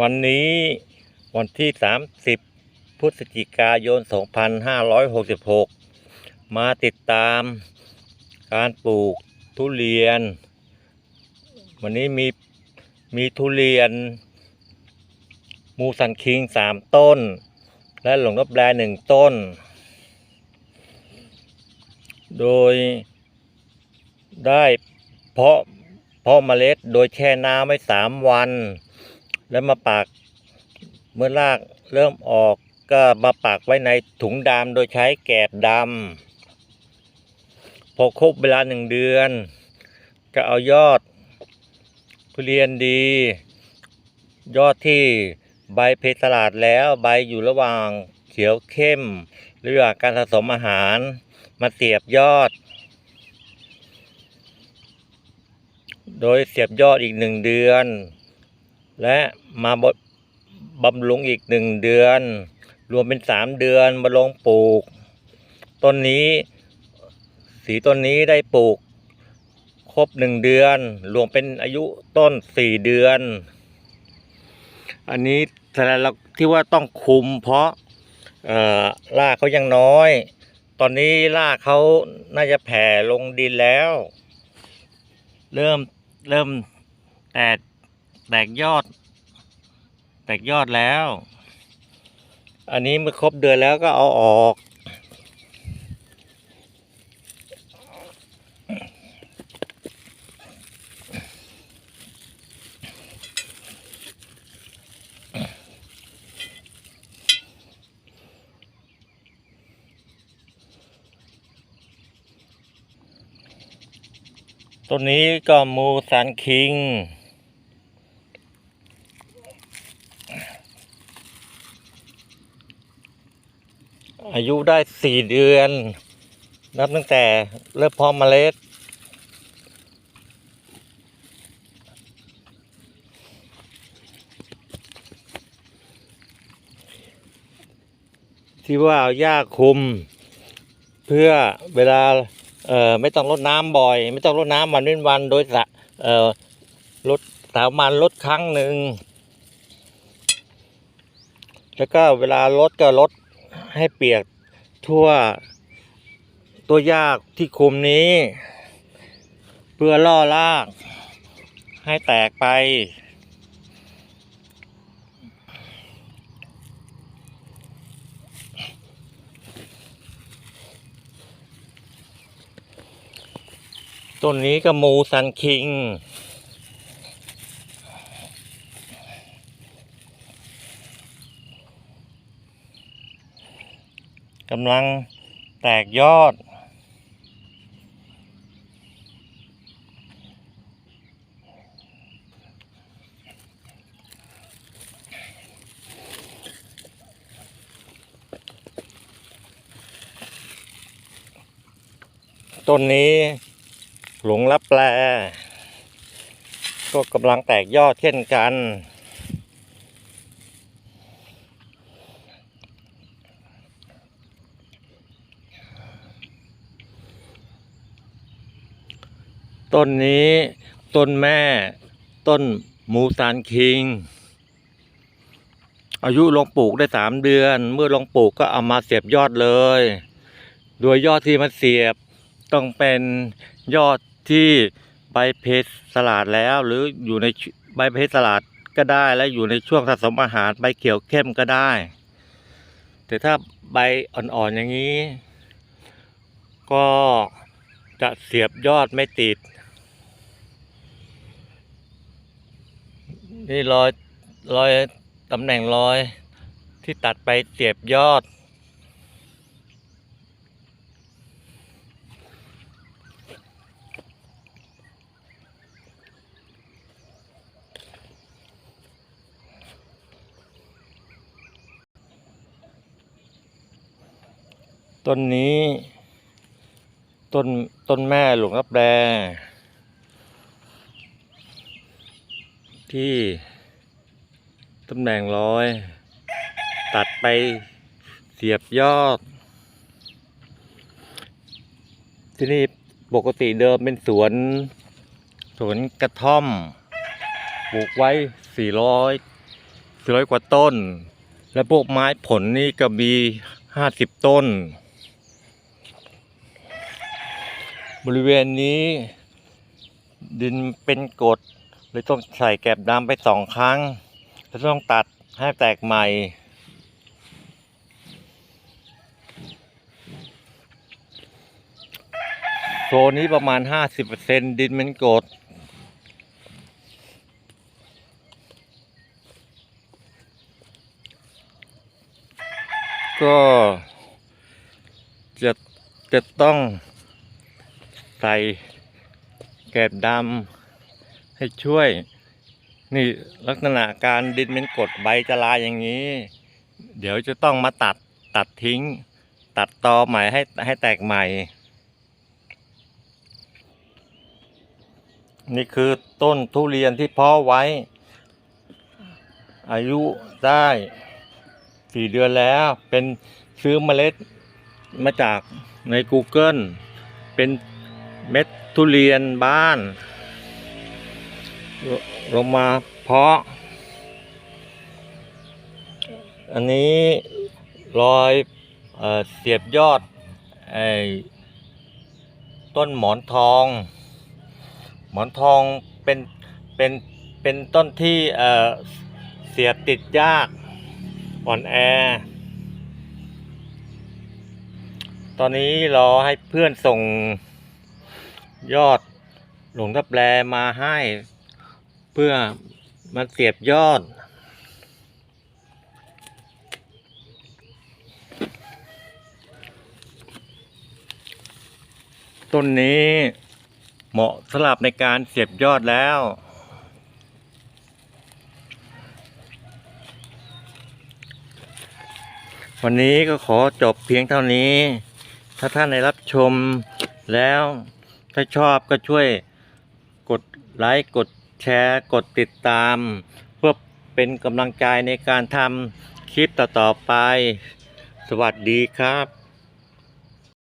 วันนี้วันที่ 30 พฤศจิกายน 2566 มาติดตามการปลูกทุเรียน วันนี้มีมีทุเรียน มูสันคิงสามต้น และหลงรับแรหนึ่งต้น โดยได้เพาะเพาะเมล็ดโดยแช่น้ำไว้สามวัน แล้วมาปักเมื่อรากเริ่มออกก็มาปักไว้ในถุงดำโดยใช้แกบดำพอครบเวลาหนึ่งเดือน ก็เอายอดทุเรียนดี ยอดที่ใบเพสลาดแล้วใบอยู่ระหว่างเขียวเข้มหรือว่างการผสมอาหารมาเสียบยอด โดยเสียบยอดอีกหนึ่งเดือน และมาบำรุงอีกหนึ่งเดือน รวมเป็นสามเดือนมาลงปลูก ต้นนี้ สีต้นนี้ได้ปลูก ครบหนึ่งเดือน รวมเป็นอายุต้นสี่เดือน อันนี้แสดงที่ว่าต้องคุมเพราะเอ่อรากเขายังน้อย ตอนนี้รากเขาน่าจะแผ่ลงดินแล้ว เริ่มเริ่มแตก แตกยอด แตกยอดแล้ว อันนี้เมื่อครบเดือนแล้วก็เอาออก ต้นนี้ก็มูสันคิง อายุได้สี่เดือน นับตั้งแต่เริ่มเพาะเมล็ด ที่ว่าเอาหญ้าคุม เพื่อเวลาเอ่อไม่ต้องรดน้ำบ่อย ไม่ต้องรดน้ำวันเว้นวันโดยสะเอ่อลดสามวันลดครั้งหนึ่งแล้วก็เวลาลดก็ลด ให้เปียกทั่วตัวยากที่คุมนี้ เพื่อล่อราก ให้แตกไป ต้นนี้ก็มูซันคิง กำลังแตกยอด ต้นนี้หลงรับแปล ก็กำลังแตกยอดเช่นกัน ต้นนี้ต้นแม่ ต้นมูซานคิง อายุลงปลูกได้สามเดือน เมื่อลงปลูกก็เอามาเสียบยอดเลย โดยยอดที่มาเสียบต้องเป็นยอดที่ใบเพชรสลัดแล้ว หรืออยู่ในใบเพชรสลัดก็ได้และอยู่ในช่วงผสมอาหารใบเขียวเข้มก็ได้ แต่ถ้าใบอ่อนๆอย่างนี้ ก็จะเสียบยอดไม่ติด นี่รอยรอยตำแหน่งรอยที่ตัดไปเสียบยอด ต้นนี้ ต้นต้นแม่หลวงรับแด ที่ตำแหน่งร้อย ตัดไปเสียบยอด ที่นี่ปกติเดิมเป็นสวน สวนกระท่อม ปลูกไว้สี่ร้อยร้อยกว่าต้น และพวกไม้ผลนี่ก็มีห้าสิบต้น บริเวณนี้ดินเป็นกรด เลยต้องใส่แกบดำไปสองครั้งแล้วต้องตัดให้แตกใหม่ โซนนี้ประมาณ 50%ดินเป็นกรดก็จะจะต้องใส่แกบดำ ให้ช่วย นี่ลักษณะการดินเป็นกดใบจะลายอย่างนี้ เดี๋ยวจะต้องมาตัดตัดทิ้ง ตัดตอใหม่ให้ให้แตกใหม่ นี่คือต้นทุเรียนที่เพาะไว้ อายุได้สี่เดือนแล้วเป็นซื้อเมล็ดมาจากใน Google เป็นเม็ดทุเรียนบ้าน ลงมาเพาะ อันนี้รอยเอเสียบยอดไอ้ต้นหมอนทอง หมอนทองเป็นเป็นเป็นต้นที่เอเสียบติดยากอ่อนแอ ตอนนี้รอให้เพื่อนส่งยอดหลวงทับแลมาให้ เพื่อมาเสียบยอด ต้นนี้เหมาะสำหรับในการเสียบยอดแล้ว วันนี้ก็ขอจบเพียงเท่านี้ ถ้าท่านได้รับชมแล้ว ถ้าชอบก็ช่วยกดไลค์กด แชร์กดติดตาม เพื่อเป็นกำลังใจในการทำคลิปต่อๆไป สวัสดีครับ